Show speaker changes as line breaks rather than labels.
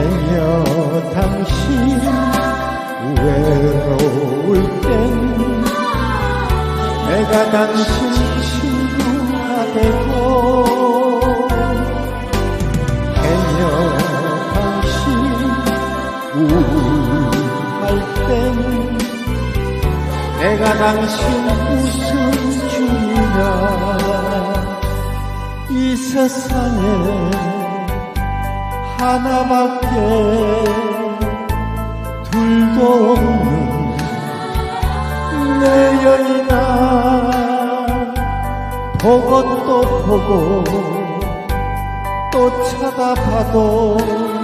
행여 당신 외로울 땐 내가 당신 친구가 되고 행여 당신 우울할 땐 내가 당신 웃음주리라 이 세상에 하나밖에 둘도 없는 내 여인아 보고 또 보고 또 않은